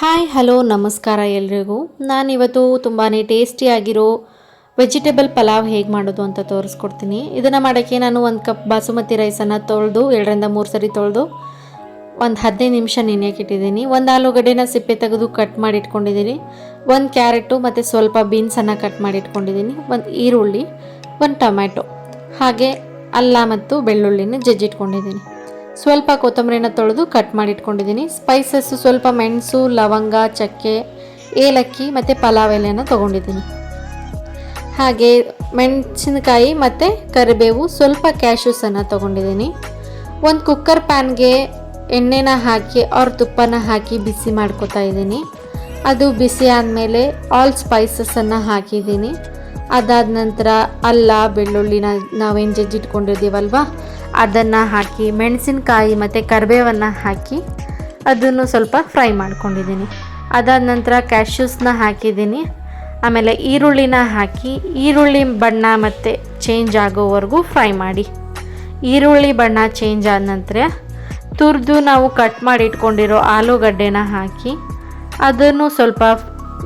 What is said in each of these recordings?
Hi hello ನಮಸ್ಕಾರ ಎಲ್ರಿಗೂ. ನಾನಿವತ್ತು ತುಂಬಾ ಟೇಸ್ಟಿಯಾಗಿರೋ ವೆಜಿಟೇಬಲ್ ಪಲಾವ್ ಹೇಗೆ ಮಾಡೋದು ಅಂತ ತೋರಿಸ್ಕೊಡ್ತೀನಿ. ಇದನ್ನು ಮಾಡೋಕ್ಕೆ ನಾನು ಒಂದು ಕಪ್ ಬಾಸುಮತಿ ರೈಸನ್ನು ತೊಳೆದು, ಎರಡರಿಂದ ಮೂರು ಸರಿ ತೊಳೆದು, ಒಂದು ಹದಿನೈದು ನಿಮಿಷ ನೆನೆಯಕ್ಕೆ ಇಟ್ಟಿದ್ದೀನಿ ಒಂದು ಆಲೂಗಡ್ಡೆನ ಸಿಪ್ಪೆ ತೆಗೆದು ಕಟ್ ಮಾಡಿ ಇಟ್ಕೊಂಡಿದ್ದೀನಿ ಒಂದು ಕ್ಯಾರೆಟು ಮತ್ತು ಸ್ವಲ್ಪ ಬೀನ್ಸನ್ನು ಕಟ್ ಮಾಡಿ ಇಟ್ಕೊಂಡಿದ್ದೀನಿ ಒಂದು ಈರುಳ್ಳಿ, ಒಂದು ಟೊಮ್ಯಾಟೊ, ಹಾಗೆ ಅಲ್ಲ ಮತ್ತು ಬೆಳ್ಳುಳ್ಳಿನ ಜಜ್ಜಿಟ್ಕೊಂಡಿದ್ದೀನಿ. ಸ್ವಲ್ಪ ಕೊತ್ತಂಬರಿನ ತೊಳೆದು ಕಟ್ ಮಾಡಿಟ್ಕೊಂಡಿದ್ದೀನಿ. ಸ್ಪೈಸಸ್ಸು ಸ್ಪೈಸಸ್ ಸ್ವಲ್ಪ ಮೆಣಸು, ಲವಂಗ, ಚಕ್ಕೆ, ಏಲಕ್ಕಿ ಮತ್ತು ಪಲಾವ್ ಎಲೆಯನ್ನು ತೊಗೊಂಡಿದ್ದೀನಿ. ಹಾಗೆ ಮೆಣಸಿನಕಾಯಿ ಮತ್ತು ಕರಿಬೇವು ಸ್ವಲ್ಪ ಕ್ಯಾಶ್ಯೂಸನ್ನು ತೊಗೊಂಡಿದ್ದೀನಿ. ಒಂದು ಕುಕ್ಕರ್ ಪ್ಯಾನ್ಗೆ ಎಣ್ಣೆನ ಹಾಕಿ ಅವ್ರ ತುಪ್ಪನ ಹಾಕಿ ಬಿಸಿ ಮಾಡ್ಕೊತಾ ಇದ್ದೀನಿ. ಅದು ಬಿಸಿ ಆದಮೇಲೆ ಆಲ್ ಸ್ಪೈಸಸನ್ನು ಹಾಕಿದ್ದೀನಿ. ಅದಾದ ನಂತರ ಅಲ್ಲ ಬೆಳ್ಳುಳ್ಳಿನ ನಾವೇನು ಜಜ್ಜಿಟ್ಕೊಂಡಿದ್ದೀವಲ್ವ? ಅದನ್ನು ಹಾಕಿ, ಮೆಣಸಿನಕಾಯಿ ಮತ್ತು ಕರಿಬೇವನ್ನು ಹಾಕಿ ಅದನ್ನು ಸ್ವಲ್ಪ ಫ್ರೈ ಮಾಡ್ಕೊಂಡಿದ್ದೀನಿ. ಅದಾದ ನಂತರ ಕ್ಯಾಶ್ಯೂಸ್ನ ಹಾಕಿದ್ದೀನಿ. ಆಮೇಲೆ ಈರುಳ್ಳಿನ ಹಾಕಿ, ಈರುಳ್ಳಿ ಬಣ್ಣ ಮತ್ತು ಚೇಂಜ್ ಆಗೋವರೆಗೂ ಫ್ರೈ ಮಾಡಿ. ಈರುಳ್ಳಿ ಬಣ್ಣ ಚೇಂಜ್ ಆದ ನಂತರ ತುರಿದು ನಾವು ಕಟ್ ಮಾಡಿ ಇಟ್ಕೊಂಡಿರೋ ಆಲೂಗಡ್ಡೆನ ಹಾಕಿ, ಅದನ್ನು ಸ್ವಲ್ಪ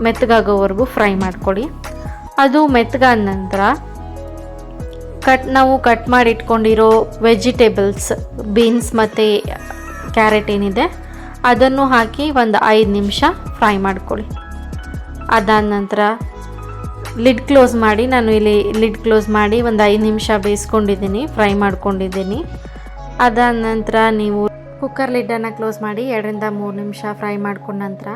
ಮೆತ್ತಗಾಗೋವರೆಗೂ ಫ್ರೈ ಮಾಡ್ಕೊಳ್ಳಿ. ಅದು ಮೆತ್ತಗಾದ ನಂತರ ಕಟ್ ನಾವು ಕಟ್ ಮಾಡಿ ಇಟ್ಕೊಂಡಿರೋ ವೆಜಿಟೇಬಲ್ಸ್, ಬೀನ್ಸ್ ಮತ್ತು ಕ್ಯಾರೆಟ್ ಏನಿದೆ, ಅದನ್ನು ಹಾಕಿ ಒಂದು ಐದು ನಿಮಿಷ ಫ್ರೈ ಮಾಡ್ಕೊಳ್ಳಿ. ಅದಾದ ನಂತರ ಲಿಡ್ ಕ್ಲೋಸ್ ಮಾಡಿ, ನಾನು ಇಲ್ಲಿ ಲಿಡ್ ಕ್ಲೋಸ್ ಮಾಡಿ ಒಂದು ಐದು ನಿಮಿಷ ಬೇಯಿಸ್ಕೊಂಡಿದ್ದೀನಿ, ಫ್ರೈ ಮಾಡ್ಕೊಂಡಿದ್ದೀನಿ. ಅದಾದ ನಂತರ ನೀವು ಕುಕ್ಕರ್ ಲಿಡ್ಡನ್ನು ಕ್ಲೋಸ್ ಮಾಡಿ, ಎರಡರಿಂದ ಮೂರು ನಿಮಿಷ ಫ್ರೈ ಮಾಡ್ಕೊಂಡ ನಂತರ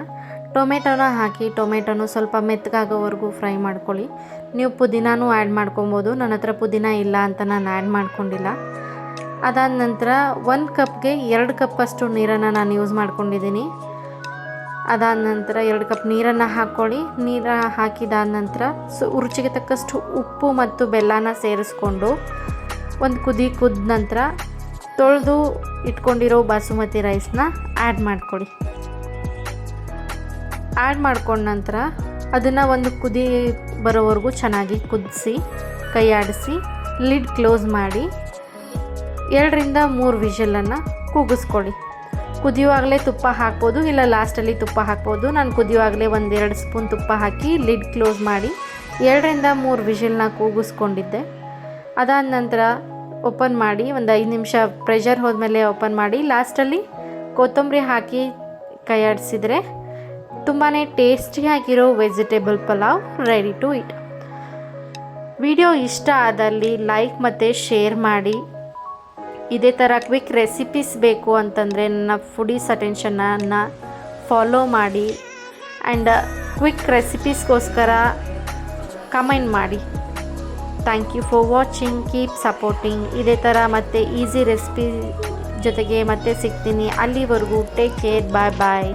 ಟೊಮೆಟೊನ ಹಾಕಿ, ಟೊಮೆಟೊನು ಸ್ವಲ್ಪ ಮೆತ್ತಗಾಗೋವರೆಗೂ ಫ್ರೈ ಮಾಡ್ಕೊಳ್ಳಿ. ನೀವು ಪುದೀನಾನು ಆ್ಯಡ್ ಮಾಡ್ಕೊಬೋದು. ನನ್ನ ಹತ್ರ ಪುದೀನ ಇಲ್ಲ ಅಂತ ನಾನು ಆ್ಯಡ್ ಮಾಡ್ಕೊಂಡಿಲ್ಲ. ಅದಾದ ನಂತರ ಒಂದು ಕಪ್ಗೆ ಎರಡು ಕಪ್ಪಷ್ಟು ನೀರನ್ನು ನಾನು ಯೂಸ್ ಮಾಡ್ಕೊಂಡಿದ್ದೀನಿ. ಅದಾದ ನಂತರ ಎರಡು ಕಪ್ ನೀರನ್ನು ಹಾಕ್ಕೊಳ್ಳಿ. ನೀರು ಹಾಕಿದಾದ ನಂತರ ಸೊ ರುಚಿಗೆ ತಕ್ಕಷ್ಟು ಉಪ್ಪು ಮತ್ತು ಬೆಲ್ಲನ ಸೇರಿಸ್ಕೊಂಡು ಒಂದು ಕುದಿ ಕುದ್ದ ನಂತರ ತೊಳೆದು ಇಟ್ಕೊಂಡಿರೋ ಬಾಸುಮತಿ ರೈಸ್ನ ಆ್ಯಡ್ ಮಾಡ್ಕೊಳ್ಳಿ. ಆ್ಯಡ್ ಮಾಡ್ಕೊಂಡ ನಂತರ ಅದನ್ನು ಒಂದು ಕುದಿ ಬರೋವರೆಗೂ ಚೆನ್ನಾಗಿ ಕುದಿಸಿ ಕೈ ಆಡಿಸಿ ಲಿಡ್ ಕ್ಲೋಸ್ ಮಾಡಿ, ಎರಡರಿಂದ ಮೂರು ವಿಷಲನ್ನು ಕೂಗಿಸ್ಕೊಳ್ಳಿ. ಕುದಿಯುವಾಗಲೇ ತುಪ್ಪ ಹಾಕ್ಬೋದು, ಇಲ್ಲ ಲಾಸ್ಟಲ್ಲಿ ತುಪ್ಪ ಹಾಕ್ಬೋದು. ನಾನು ಕುದಿಯುವಾಗಲೇ ಒಂದೆರಡು ಸ್ಪೂನ್ ತುಪ್ಪ ಹಾಕಿ ಲಿಡ್ ಕ್ಲೋಸ್ ಮಾಡಿ ಎರಡರಿಂದ ಮೂರು ವಿಷಲ್ನ ಕೂಗಿಸ್ಕೊಂಡಿದ್ದೆ. ಅದಾದ ನಂತರ ಓಪನ್ ಮಾಡಿ ಒಂದು ಐದು ನಿಮಿಷ ಪ್ರೆಷರ್ ಹೋದ್ಮೇಲೆ ಓಪನ್ ಮಾಡಿ, ಲಾಸ್ಟಲ್ಲಿ ಕೊತ್ತಂಬರಿ ಹಾಕಿ ಕೈ ಆಡಿಸಿದ್ರೆ ತುಂಬಾ ಟೇಸ್ಟಿಯಾಗಿರೋ vegetable pulao ready to eat video ಇಷ್ಟ ಆದಲ್ಲಿ ಲೈಕ್ ಮತ್ತು ಶೇರ್ ಮಾಡಿ. ಇದೇ ಥರ ಕ್ವಿಕ್ ರೆಸಿಪೀಸ್ ಬೇಕು ಅಂತಂದರೆ ನನ್ನ ಫುಡೀಸ್ ಅಟೆನ್ಷನನ್ನು ಫಾಲೋ ಮಾಡಿ ಆ್ಯಂಡ್ ಕ್ವಿಕ್ ರೆಸಿಪೀಸ್ಗೋಸ್ಕರ ಕಮೆಂಟ್ ಮಾಡಿ. Thank you for watching keep supporting ಇದೇ ಥರ ಮತ್ತೆ ಈಸಿ ರೆಸಿಪಿ ಜೊತೆಗೆ ಮತ್ತೆ ಸಿಗ್ತೀನಿ. ಅಲ್ಲಿವರೆಗೂ ಟೇಕ್ ಕೇರ್ ಬಾಯ್ ಬಾಯ್